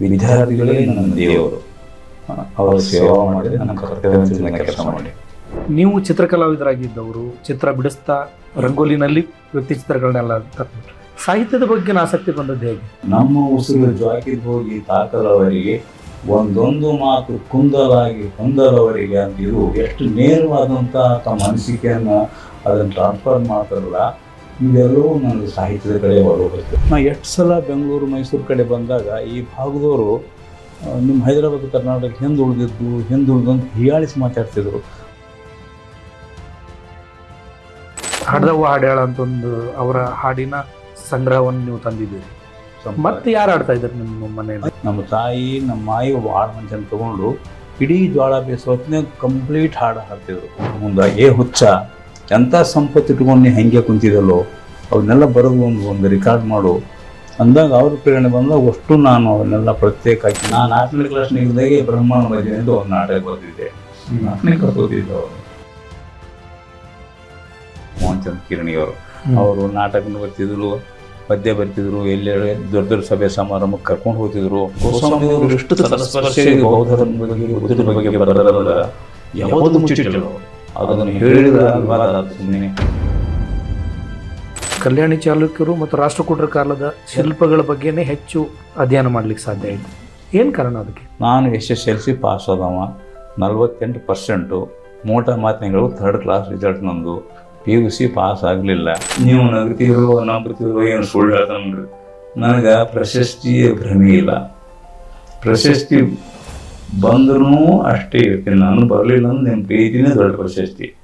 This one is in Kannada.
ವಿದ್ಯಾರ್ಥಿಗಳೇ ನನ್ನ ದೇವರು. ಅವರ ಸೇವಾ ಮಾಡಿ ನನ್ನ ಕರ್ತವ್ಯ ಕೆಲಸ ಮಾಡಿ. ನೀವು ಚಿತ್ರಕಲಾವಿದರಾಗಿದ್ದವರು ಚಿತ್ರ ಬಿಡಿಸ್ತಾ ರಂಗೋಲಿನಲ್ಲಿ ವ್ಯಕ್ತಿ ಚಿತ್ರಗಳನ್ನೆಲ್ಲ. ಸಾಹಿತ್ಯದ ಬಗ್ಗೆ ಆಸಕ್ತಿ ಬಂದದ್ದು ಹೇಗೆ? ನಮ್ಮ ಉಸಿರು ಜಾಕಿದ್ ಹೋಗಿ ತಾಕಲವರಿಗೆ ಒಂದೊಂದು ಮಾತು ಕುಂದಲಾಗಿ ಕುಂದಲವರಿಗೆ ಅಂತ ಇದು ಎಷ್ಟು ನೇರವಾದಂತಹ ತಮ್ಮ ಅನಿಸಿಕೆಯನ್ನು ಅದನ್ನು ಟ್ರಾನ್ಸ್ಫರ್ ಮಾಡ್ತಾರಲ್ಲ ಇವೆಲ್ಲವೂ ನನಗೆ ಸಾಹಿತ್ಯದ ಕಡೆ ಒಳಗೋಗುತ್ತೆ ನಾ ಎಷ್ಟು ಸಲ ಬೆಂಗಳೂರು ಮೈಸೂರು ಕಡೆ ಬಂದಾಗ ಈ ಭಾಗದವರು ನಿಮ್ಮ ಹೈದರಾಬಾದ್ ಕರ್ನಾಟಕ ಹಿಂದುಳಿದಿದ್ದು ಹಿಂದುಳಿದು ಅಂತ ಹೀಯಾಳಿಸಿ ಮಾತಾಡ್ತಿದ್ರು. ಹಾಡ್ದವ್ವ ಹಾಡ್ಯಾಳ ಅಂತ ಒಂದು ಅವರ ಹಾಡಿನ ಸಂಗ್ರಹವನ್ನು ನೀವು ತಂದಿದ್ದೀರಿ. ಮತ್ತೆ ಯಾರು ಆಡ್ತಾ ಇದ್ದಾರೆ ನಿಮ್ಮ ಮನೆಯಲ್ಲಿ? ನಮ್ಮ ತಾಯಿ ನಮ್ಮ ಮಾಯಿ ಒಬ್ಬ ಹಾಡು ಮನುಷ್ಯನ ತಗೊಂಡು ಇಡೀ ಜ್ವಾಳ ಬೇಸೋತ್ನಾಗ ಕಂಪ್ಲೀಟ್ ಹಾಡು ಹಾಡ್ತಿದ್ರು. ಮುಂದೆ ಏ ಹುಚ್ಚ ಎಂಥ ಸಂಪತ್ತು ಇಟ್ಕೊಂಡು ನೀ ಹೆಂಗೆ ಕುಂತಿದಲ್ಲೋ ಅವನ್ನೆಲ್ಲ ಬರೆದು ಒಂದು ಒಂದು ರೆಕಾರ್ಡ್ ಮಾಡು. ಅಂದಾಗ ಅವ್ರ ಪ್ರೇರಣೆ ಬಂದಾಗ ಅಷ್ಟು ನಾನು ಅವನ್ನೆಲ್ಲ ಪ್ರತ್ಯೇಕ ಹಾಕಿ ನಾನು ನಾಲ್ಕನೇ ಕ್ಲಾಸ್ ನೀಡಿದಾಗೆ ಬ್ರಹ್ಮಾಂಡ ಮಧ್ಯ ಎಂದು ಒಂದು ನಾಟಕ ಬರ್ತಿದ್ದೆ ನಾಲ್ಕನೇ ಕ್ಲಾಸ್ ಓದಿದ್ದು ಅವರು. ಮೋಹನ್ ಚಂದ್ ಕಿರಣಿಯವರು ಅವರು ನಾಟಕ ಬರ್ತಿದ್ರು ಪದ್ಯ ಬರ್ತಿದ್ರು ಎಲ್ಲೆ ದೊಡ್ಡ ದೊಡ್ಡ ಸಭೆ ಸಮಾರಂಭಕ್ಕೆ ಕರ್ಕೊಂಡು ಹೋಗ್ತಿದ್ರು. ಬಗ್ಗೆ ಅದನ್ನು ಹೇಳಿದ ಸುಮ್ಮನೆ ಕಲ್ಯಾಣಿ ಚಾಲುಕ್ಯರು ಮತ್ತು ರಾಷ್ಟ್ರಕೂಟರ ಕಾಲದ ಶಿಲ್ಪಗಳ ಬಗ್ಗೆನೇ ಹೆಚ್ಚು ಅಧ್ಯಯನ ಮಾಡ್ಲಿಕ್ಕೆ ಸಾಧ್ಯ ಆಯಿತು. ಏನು ಕಾರಣ ಅದಕ್ಕೆ? ನಾನು S S L C pass ಆದವ. ನಲ್ವತ್ತೆಂಟು ಪರ್ಸೆಂಟು ಮೋಟ ಮಾತಿನಗಳು ಥರ್ಡ್ ಕ್ಲಾಸ್ ರಿಸಲ್ಟ್ ನಂದು. ಪಿ ಯು ಸಿ ಪಾಸ್ ಆಗಲಿಲ್ಲ. ನೀವು ನಗ್ತಿರೋ, ನಂಬ್ತಿರೋ ಏನು ಸುಳ್ಳು ನನಗೆ ಪ್ರಶಸ್ತಿಯೇ ಭ್ರಮೆ ಇಲ್ಲ. ಪ್ರಶಸ್ತಿ ಬಂದ್ರೂ ಅಷ್ಟೇ ಇರ್ತೀನಿ. ನಾನು ಬರಲಿಲ್ಲ ಅಂದ್ರೆ ನಿಮ್ಮ ಪ್ರೀತಿನೇ ದೊಡ್ಡ ಪ್ರಶಸ್ತಿ.